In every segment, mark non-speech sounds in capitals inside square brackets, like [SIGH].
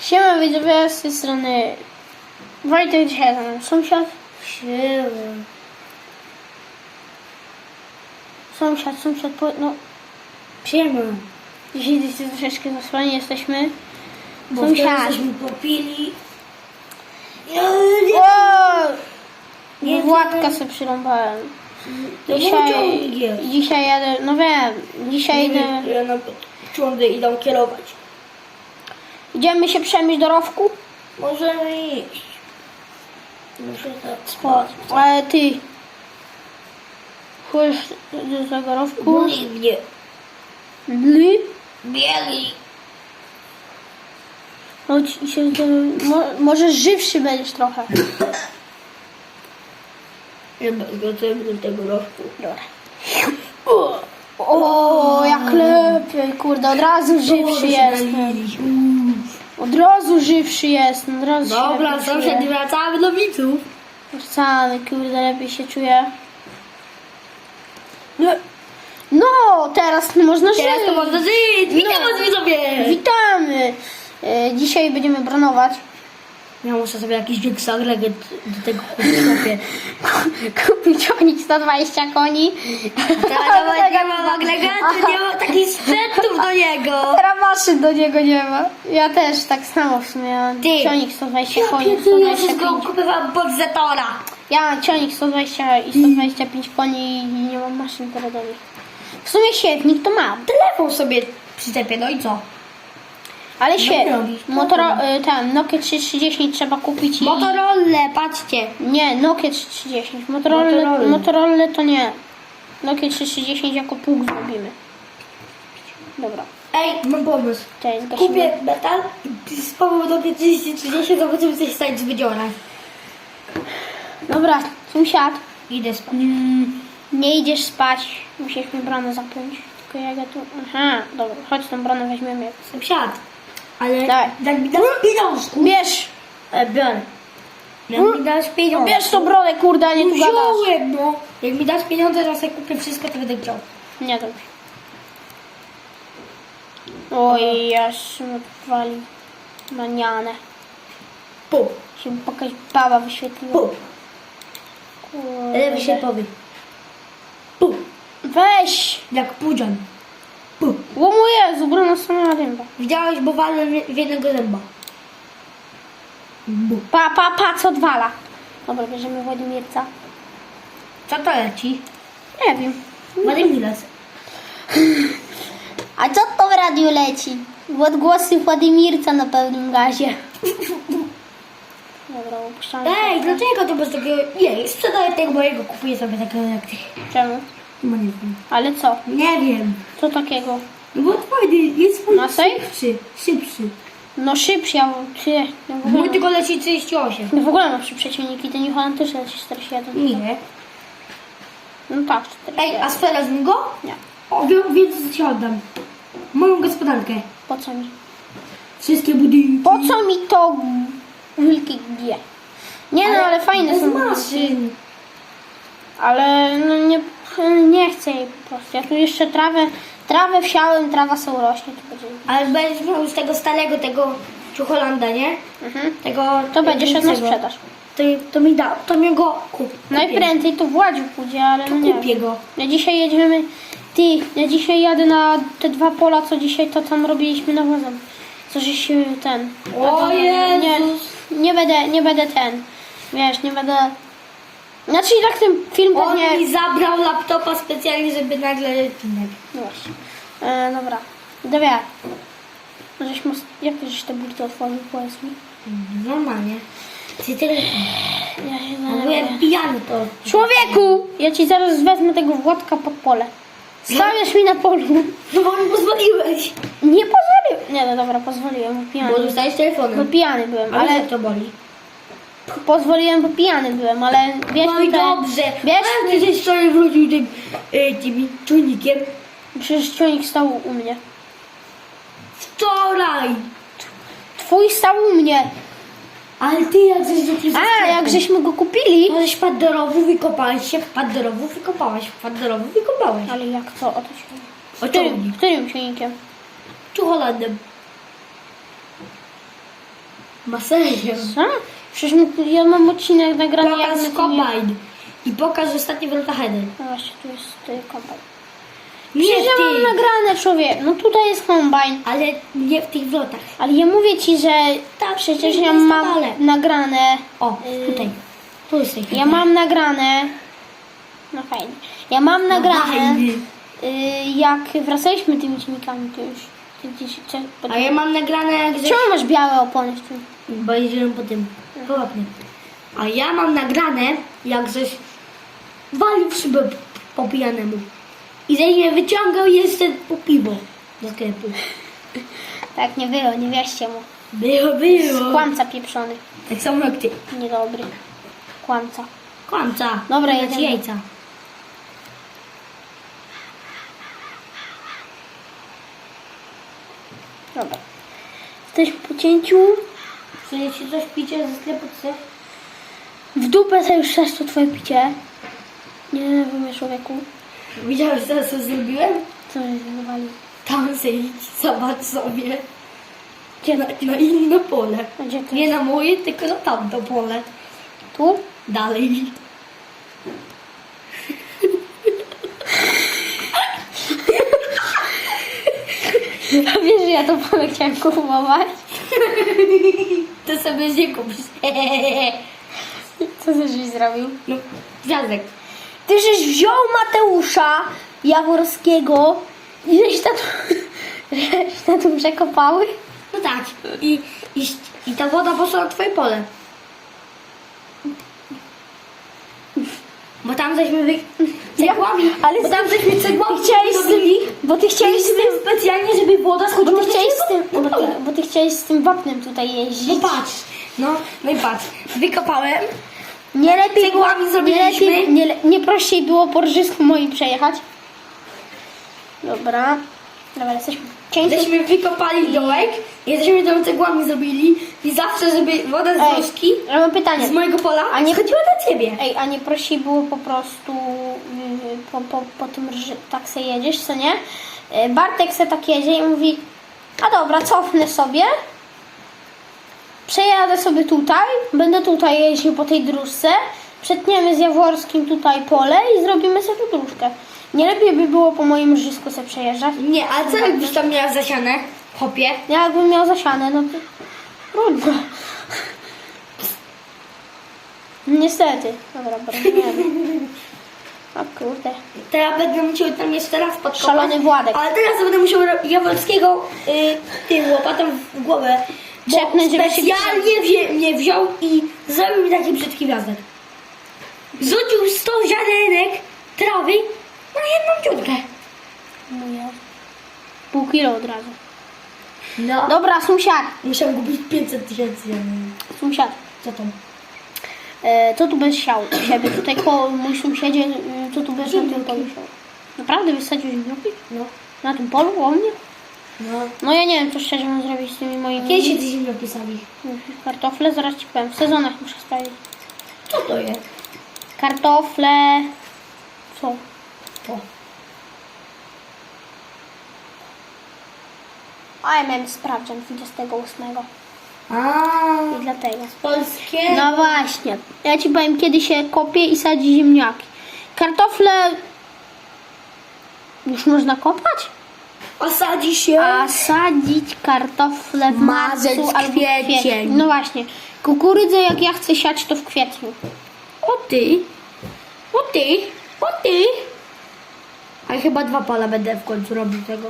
Siema widzowie, z tej strony Wojtek, dzisiaj ze mną sąsiad. Siema. Sąsiad, sąsiad, po, no Siema. dzisiaj jesteście troszeczkę zasłani jesteśmy. Bo Sąsiad. wtedy żeśmy popili. O! Nie, Władka sobie przyrąbałem. Dzisiaj, dzisiaj jadę, no wiem, dzisiaj idę, ja na ciągle idą kierować. Idziemy się przemieść do rowku. Możemy iść. Muszę tak Spać. Ale ty, chodź do tego rowku. Boli mnie. Bli. Bieli. Chodź i się, mo, może żywszy będziesz trochę. Ja gotowy do tego roku. Dobra. O, jak lepiej, kurde, od razu żywszy jestem. Od razu żywszy jestem, od razu się Dobra, lepiej sąsiad, czuję. wracamy do widzów. Wracamy, kurde, lepiej się czuję. No, no teraz można żyć. Teraz to można żyć. Witam No. was widzowie. Witamy. E, Dzisiaj będziemy bronować. Ja muszę sobie jakiś agregat do tego kupić. Kupił ciągnik 120 koni. [LAUGHS] Teraz nie mam agregatu, nie mam takich sprzętów do niego. Teraz maszyn do niego nie ma. Ja też tak samo w sumie. Ty. Ciągnik 120 koni, Ja 125. wszystko kupywałam pod Zetora. Ja mam ciągnik 120 i 125 koni i nie mam maszyn porodowych. W sumie świetnik to mam. Telefon sobie przyczepię, no i co? Ale świetnie. robisz? Motoro, y, ten Nokia 3310 trzeba kupić i... Motorola, patrzcie. Nie, Nokia 3310. Motorola, Motorola. Motorola to nie. Nokia 3310 jako pług zrobimy. Dobra. Ej, mam pomysł. Kupię metal i z pomocą do 30 zobaczymy coś stać z wydziora. Dobra, sąsiad. Idę spać. Mm, nie idziesz spać. Musisz mi bronę zapiąć. Tylko jak ja tu... Aha, dobra. Chodź tą bronę weźmiemy. Sąsiad. Ale Daj. jak mi dasz pieniążku. Bierz! E, biorę. Jak mi dasz No pieniądze. bierz tą bronę, kurde, a nie tu gadasz. Wziąłem, no. Jak mi dasz pieniądze, to sobie kupię wszystko, to będę chciał. Nie dobrze. Oj, aż mi odwali manianę. Pum, Się jakaś baba wyświetliła. pum. Kurde. Lewy się powie. Pum. Weź! Jak pudzian. O mój Jezu, brona sama ręba. Widziałeś, bo walę w jednego zęba. Pa, pa, pa, co odwala. Dobra, bierzemy Władimirca. Co to leci? Nie wiem. Władimiras. A co to w radiu leci? Odgłosy Władimirca na pełnym gazie. Dobra, opuszczamy. Ej, dlaczego to bez takiego... Nie, sprzedaję tego mojego, kupuję sobie takiego jak ty. Czemu? No nie wiem. Ale co? Nie wiem. Co takiego? No bo fajny, jest Na sej? szybszy, szybszy. No szybszy, ja ja w ogóle, Mój tylko leci 38. ja w ogóle mam szybsze ciągniki, ten New Holland też leci 47. Nie. No tak, 47. Ej, a sprzedać mi go? Nie. O, wie- więc ci oddam. Moją gospodarkę. Po co mi? Wszystkie budynki. Po co mi to wielkie G? Nie no, ale fajne bez są. maszyn. Ale no nie, nie chcę jej po prostu. Ja tu jeszcze trawę, trawę wsiałem, trawa sobie rośnie. Będzie, Ale będziesz miał już tego starego, tego Ciucholanda, nie? mhm. Tego... To będzie szedł na sprzedaż. To, to mi da, to mi go kup. Najprędzej to Władziu pójdzie, ale no nie Kupię wiem. go. Ja dzisiaj jedziemy, ty, ja dzisiaj jadę na te dwa pola, co dzisiaj to tam robiliśmy nawozem. Co żeś y, ten... O nie, nie, Jezus. nie będę, nie będę ten, wiesz, nie będę... Znaczy tak ten film On pewnie... mi zabrał laptopa specjalnie, żeby nagle odcinek. No właśnie. E, dobra. Dobra. Żeś mus... Jak to żeś te burty otworzył, powiedz mi? Normalnie. Ty tyle... Ja się Byłem zaleję. pijany to. Człowieku! Ja ci zaraz wezmę tego Władka pod pole. Stawiasz mi na polu. No bo mi pozwoliłeś. Nie pozwoliłem. Nie, no dobra, pozwoliłem, bo pijany. Bo dostałeś Bo telefonem. pijany byłem, Ale ale to boli? Pozwoliłem, bo pijany byłem, ale wiesz No i dobrze. Wiesz, A ty żeś wczoraj wrócił tym, y, tym czujnikiem. przecież ciągnik stał u mnie. Wczoraj. Twój stał u mnie. Ale ty jak żeś do A, jak żeśmy go kupili. No żeś wpadł do rowu, wykopałeś się, wpadł do rowu, wykopałeś, wpadł do rowu, wykopałeś. Ale jak co? O to się... O Którym, ciągnik. którym ciągnikiem? Czucholandem. Ma serio. Co? Przecież my- ja mam odcinek nagrany jak Pokaż my to nie... kombajn. I pokaż ostatnie wrotahedy. No właśnie, tu jest y, kombajn. Nie Przecież ja mam ty. nagrane, człowiek. No tutaj jest kombajn. Ale nie w tych wrotach. Ale ja mówię ci, że Tak, przecież ja jest mam dalej. nagrane. O, y, tutaj. Tu jest Ja mam nagrane. No fajnie. Ja mam nagrane. fajnie. y, jak wracaliśmy tymi ciągnikami, to już. A ja mam nagrane jak ze... Czemu masz białe opony w tym? Bo jeździłem po tym. Połapnie. A ja mam nagrane jak żeś walił w szybę po pijanemu. I zanim mnie wyciągał jeszcze po piwo do sklepu. [LAUGHS] Tak, nie było, nie wierzcie mu. Było, było. Kłamca pieprzony. Tak samo jak ty. Niedobry. Kłamca. Kłamca. Dobra, jedziemy. jajca. Dobra. Jesteśmy po cięciu. Chcesz ci coś picie ze sklepu, chcesz? W dupę sobie już chcesz to twoje picie. Nie denerwuj człowieku. Widziałeś co, co zrobiłem? Co mnie zawali? Tam se idź, zobacz sobie. Gdzie Na, na inne pole. A Gdzie to Nie na moje, tylko na tamto pole. Tu? Dalej. A wiesz, że ja to pole chciałem kupować? [LAUGHS] To sobie nie kupisz. Co ty żeś zrobił? No, gwiazdek. Ty żeś wziął Mateusza Jaworskiego i żeś tam, [LAUGHS] żeś tam tu przekopały? No tak. I, i, I ta woda poszła na twoje pole. Bo tam żeśmy wy... cegłami, ale bo tam żeśmy cegłami Chciałeś z tym, bo ty chciałeś z tym, specjalnie, żeby woda bo schodziła ty na chciałeś z tym, bo ty, bo ty chciałeś z tym wapnem tutaj No jeździć. patrz. No, no i patrz. Wykopałem. Nie lepiej było, Cegłami nie, zrobiliśmy. lepiej, nie, nie prościej było po rżysku moim przejechać. Dobra. Dobra, jesteśmy. Żeśmy wykopali dołek żeśmy tam cegłami zrobili i zawsze, żeby woda z Ej, ja mam pytanie. z mojego pola A nie- schodziła na ciebie. Ej, a nie prościej było po prostu yy, po, po, po tym, że tak se jedziesz, co nie? Yy, Bartek se tak jedzie i mówi, a dobra, cofnę sobie, przejadę sobie tutaj, będę tutaj jeździł po tej dróżce, przetniemy z Jaworskim tutaj pole i zrobimy sobie tu dróżkę. Nie lepiej by było po moim rzysku se przejeżdżać? Nie, a co jakbyś tam miała zasiane? Hopie. Ja jakbym miał zasiane, no to trudno. Niestety. Dobra, broniemy. O kurde. Teraz będę musiał tam jeszcze raz podkopać. Szalony Władek. Ale teraz będę musiał Jaworskiego y, tym łopatem w głowę. Bo żeby się specjalnie mnie wziął i zrobił mi taki brzydki gwiazdek. Rzucił 100 ziarenek trawy na jedną dziurkę. Moja. Pół kilo od razu. No. Dobra, sąsiad. Musiałem kupić 500 tysięcy. Sąsiad. Co tam? E, co tu bez siał? u Siebie tutaj koło mój sąsiedzie, y, co tu bez na tym polu siał? Naprawdę wysadził ziemniaki? No. Na tym polu u mnie? No. No ja nie wiem, co szczerze mam zrobić z tymi moimi Kiedy się ty ziemniaki pisali? kartofle, zaraz ci powiem. W sezonach muszę sprawdzić. Co to jest? Kartofle... Co? To. A ja miałem sprawdzian 28 A, i dlatego. polskie. No właśnie. Ja ci powiem, kiedy się kopie i sadzi ziemniaki. Kartofle już można kopać? Osadzi się. A sadzić kartofle w Marzec, marcu albo w kwiecień. kwietniu. No właśnie. Kukurydzę jak ja chcę siać to w kwietniu. O ty, o ty, o ty. A ja chyba dwa pola będę w końcu robił tego.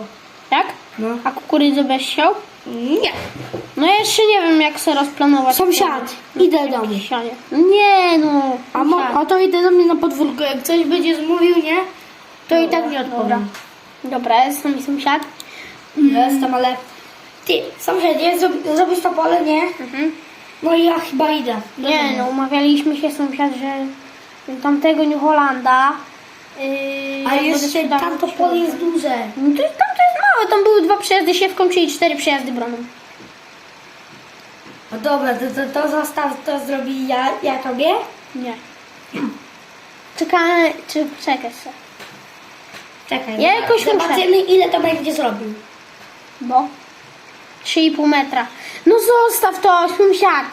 Tak? No. A kukurydzę bez siał? Nie. No ja jeszcze nie wiem jak sobie rozplanować. Sąsiad, idę do domu. Sianie. Nie no. A, mo, sąsiad. a to idę do mnie na podwórko. Jak coś będzie zmówił, nie? To i tak nie odpowiem. Dobra, jest z nami sąsiad. Jestem, ale... Ty, sąsiedzie, zrob- zrobisz to pole, nie? Mhm. No i ja chyba idę. Nie no, umawialiśmy się sąsiad, że tamtego New Hollanda. Yy, A jeszcze sprzedawał, tam to się pole jest duże. No to, tam to jest małe, tam były dwa przejazdy siewką, czyli cztery przejazdy broną. No dobra, to, to, to zostaw, to zrobi ja, ja tobie. Nie. Czekamy, czy czekaj się. Czekaj. Ja jakoś muszę. Zobaczymy ile to będzie zrobił. Bo? 3,5 metra. No zostaw to, sąsiad.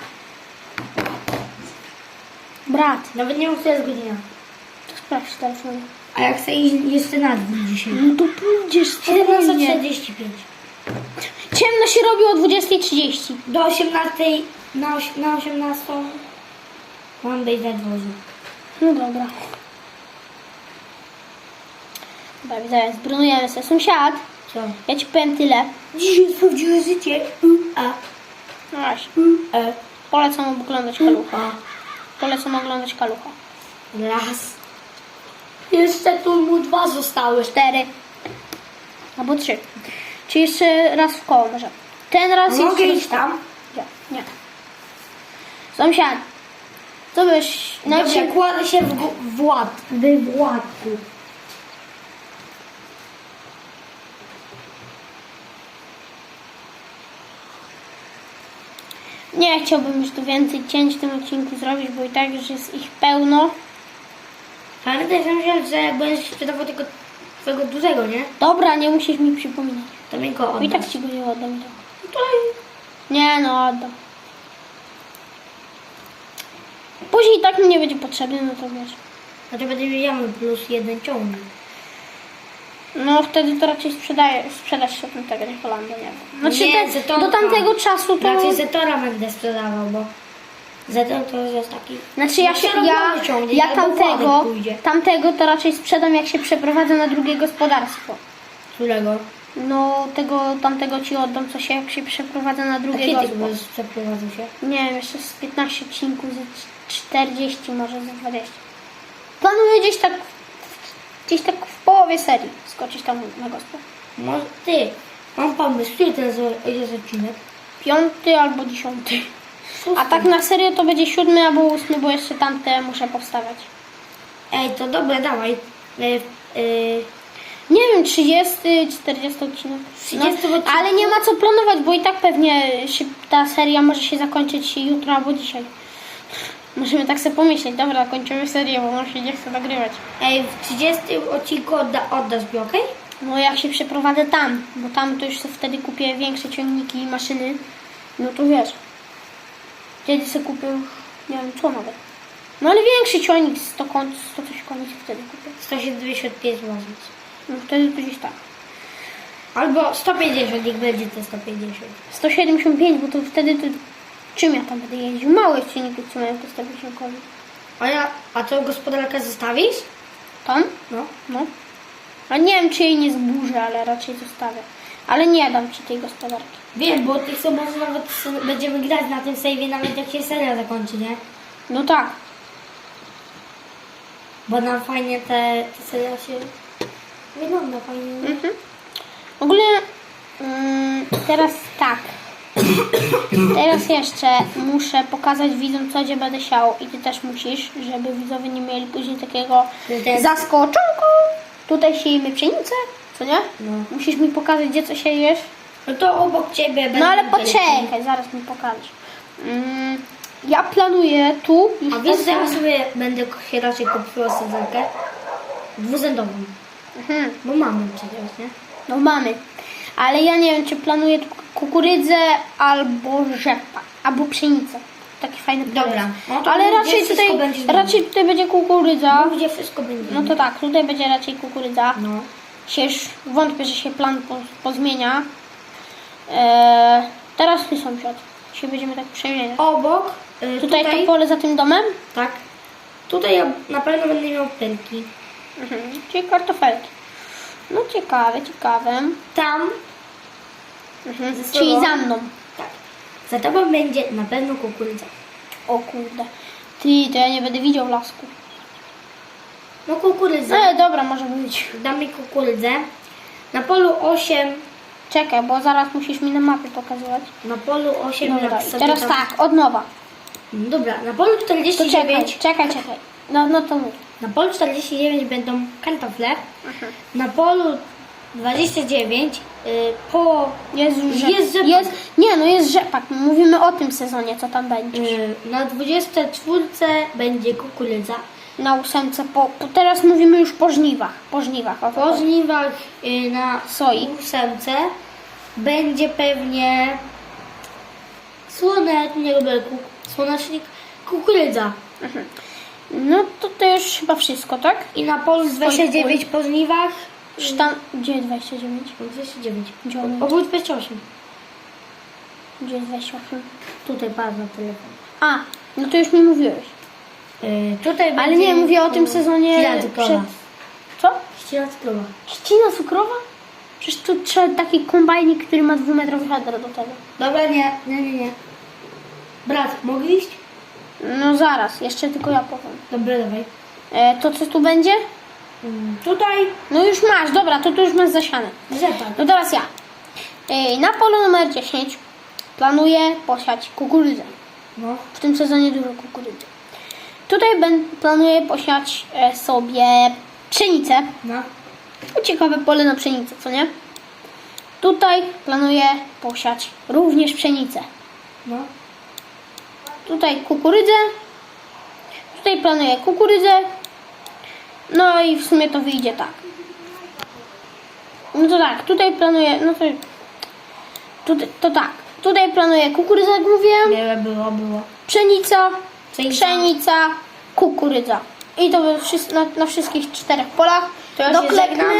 Brat, Nawet nie wiem, która jest godzina. to sprawdź w telefonie. A jak chcę iść jeszcze na dół dzisiaj? No to pójdziesz spokojnie. 17.45. Ciemno się robi o 20.30. Do 18, na, oś, na 18 mam być na dworze. No dobra. Dobra, widzowie, zbrunujemy się. Sąsiad, Co? ja ci powiem tyle. Dzisiaj sprawdziłem życie. U, a, No właśnie, u, e, polecam oglądać kalucha. a. Polecam oglądać kalucha. Raz. Jeszcze tu mu dwa zostały. Cztery. Albo trzy. Czy jeszcze raz w koło może. Ten raz Mogę jeszcze... iść tam? Nie. nie. Sąsiad, co byś... Dobrze, Najpierw... kładę się w, w, ład. Nie chciałbym już tu więcej cięć w tym odcinku zrobić, bo i tak już jest ich pełno. Pamiętaj, że myślałem, że będziesz sprzedawał tego twojego dużego, nie? Dobra, nie musisz mi przypominać. To mi go i tak ci go nie oddam. No to Nie no, oddam. Później i tak mi nie będzie potrzebny, no to wiesz. Znaczy będę miał plus jeden ciągnik. No wtedy to raczej sprzedaje, sprzedać się tego, nie Holandia, nie wiem. Znaczy Nie, te, Zetorka. do tamtego czasu to... Raczej Zetora będę sprzedawał, bo Zetor to jest taki... Znaczy ja, No, się, ja, ciągnik, ja tamtego, tamtego to raczej sprzedam jak się przeprowadzę na drugie gospodarstwo. Którego? No tego tamtego ci oddam, co się jak się przeprowadzę na A drugie kiedy gospodarstwo. przeprowadzał się? Nie wiem, jeszcze z 15 odcinków, z 40 może, z 20. Planuję gdzieś tak, gdzieś tak w połowie serii skoczyć tam na gospę. Może ty, mam pomysł, który to jest odcinek? Piąty albo dziesiąty. A tak na serio to będzie siódmy albo ósmy, bo jeszcze tamte muszę powstawiać. Ej, to dobra, dawaj. E, e, Nie wiem, 30, 40 odcinek. 30 odcinek. ale nie ma co planować, bo i tak pewnie się, ta seria może się zakończyć jutro albo dzisiaj. Możemy tak sobie pomyśleć, dobra, kończymy serię, bo nam się nie chce nagrywać. ej, w 30 odcinku odda, oddasz mi, okej? No jak się przeprowadzę tam, bo tam to już sobie wtedy kupię większe ciągniki i maszyny, no to wiesz. Wtedy sobie kupię już, nie wiem co nawet. No ale większy ciągnik, 100 koni, 100 coś koni sobie wtedy kupię. 175 może być. No wtedy to gdzieś tak. Albo 150, niech będzie te 150. 175, bo to wtedy to czym ja tam będę jeździł? Małe ciągniki, co mają te 150 koni. A ja, a to gospodarkę zostawisz? Tam? No. No. A nie wiem, czy jej nie zburzę, ale raczej zostawię. Ale nie dam ci tej gospodarki. Wiem, bo tych może nawet s- będziemy grać na tym save'ie, nawet jak się seria zakończy, nie? No tak. Bo nam fajnie te, te seria się wygląda fajnie. nie? Mhm. W ogóle mm, teraz tak. Teraz jeszcze muszę pokazać widzom, co gdzie będę siał i ty też musisz, żeby widzowie nie mieli później takiego Że to jest- zaskoczonku. Tutaj siejemy pszenicę, co nie? No. Musisz mi pokazać, gdzie co siejesz. No to obok ciebie będą No ale poczekaj, zaraz mi pokażesz. Mm, ja planuję tu już A wiesz, że ja sobie będę się raczej kupiła sadzonkę dwuzędową. Mhm. Bo mamy przecież, nie? No mamy. Ale ja nie wiem, czy planuję tu kukurydzę albo rzepak, albo pszenicę. Takie fajne Dobra. pomysł. No to Ale raczej wszystko tutaj, będzie raczej tutaj będzie kukurydza. Bo gdzie wszystko będzie. No to tak, tutaj będzie raczej kukurydza. No. Już wątpię, że się plan po, pozmienia. Eee, teraz ty sąsiad. Się będziemy tak przemieniać. Obok, y, Tutaj, to pole za tym domem? tak. Tutaj ja na pewno będę miał pylki. Mhm. Czyli kartofelki. No ciekawe, ciekawe. Tam, Mhm. Ze Czyli sobą? za mną. tak. Za tobą będzie na pewno kukurydza. O kurde. Ty, to ja nie będę widział lasku. No kukurydza. E, dobra, może być. Dam mi kukurydzę. Na polu 8, Czekaj, bo zaraz musisz mi na mapie pokazywać. na polu 8 Dobra, jak i sobie teraz tam- tak, od nowa. No Dobra, na polu To czekaj, 49, czekaj, czekaj. No, no to mów. na polu 49 będą kartofle. Mhm. Na polu 29 y, po Jest już rzepak. Jest rzepak. Jest, nie, no jest rzepak. Mówimy o tym sezonie, co tam będzie. y, na 24 będzie kukurydza. Na ósemce, po, po, teraz mówimy już po żniwach. Po żniwach. O, Po żniwach y, na Soi. ósemce będzie pewnie słonek, nie lubię słonecznik, kukurydza. Mhm. No to to już chyba wszystko, tak? I na polu 29 po żniwach. Sztam... Gdzie jest 29? 29. Gdzie on jest? 28. Gdzie jest 28? Tutaj na telefon. A, no to już mi mówiłeś. Yy, tutaj Ale będzie, nie, mówię o tym yy, sezonie ścina cukrowa. przed... Co? Ścina cukrowa. Ścina cukrowa? Przecież tu trzeba taki kombajnik, który ma dwumetrowy header do tego. Dobra, nie, nie, nie, nie. Brat, mogę iść? No zaraz, jeszcze tylko ja powiem. Dobra, dawaj. E, to co tu będzie? Mm, tutaj No już masz, dobra, to tu już masz zasiane. rzepak. No teraz ja. E, na polu numer 10 planuję posiać kukurydzę. No. W tym sezonie dużo kukurydzy. Tutaj planuję posiać e, sobie pszenicę. No. Ciekawe pole na pszenicę, co nie? Tutaj planuję posiać również pszenicę. No. Tutaj kukurydzę. Tutaj planuję kukurydzę. No i w sumie to wyjdzie tak. No to tak, tutaj planuję, no to, tutaj, to tak. Tutaj planuję kukurydzę, jak mówiłem, Wiele było, było. pszenica, Pszenica. kukurydza. I to na, na wszystkich czterech polach. To ja się Doklepmy. żegnam.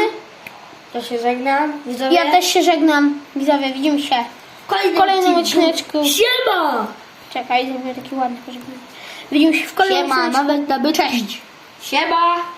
To się żegnam. Widzowie. Ja też się żegnam. Widzowie, widzimy się w kolejnym, kolejnym odcineczku. Siema! Czekaj, zrobię taki ładny pożegnanie. Widzimy się w kolejnym Siema, odcinku. nawet na. Cześć. Siema!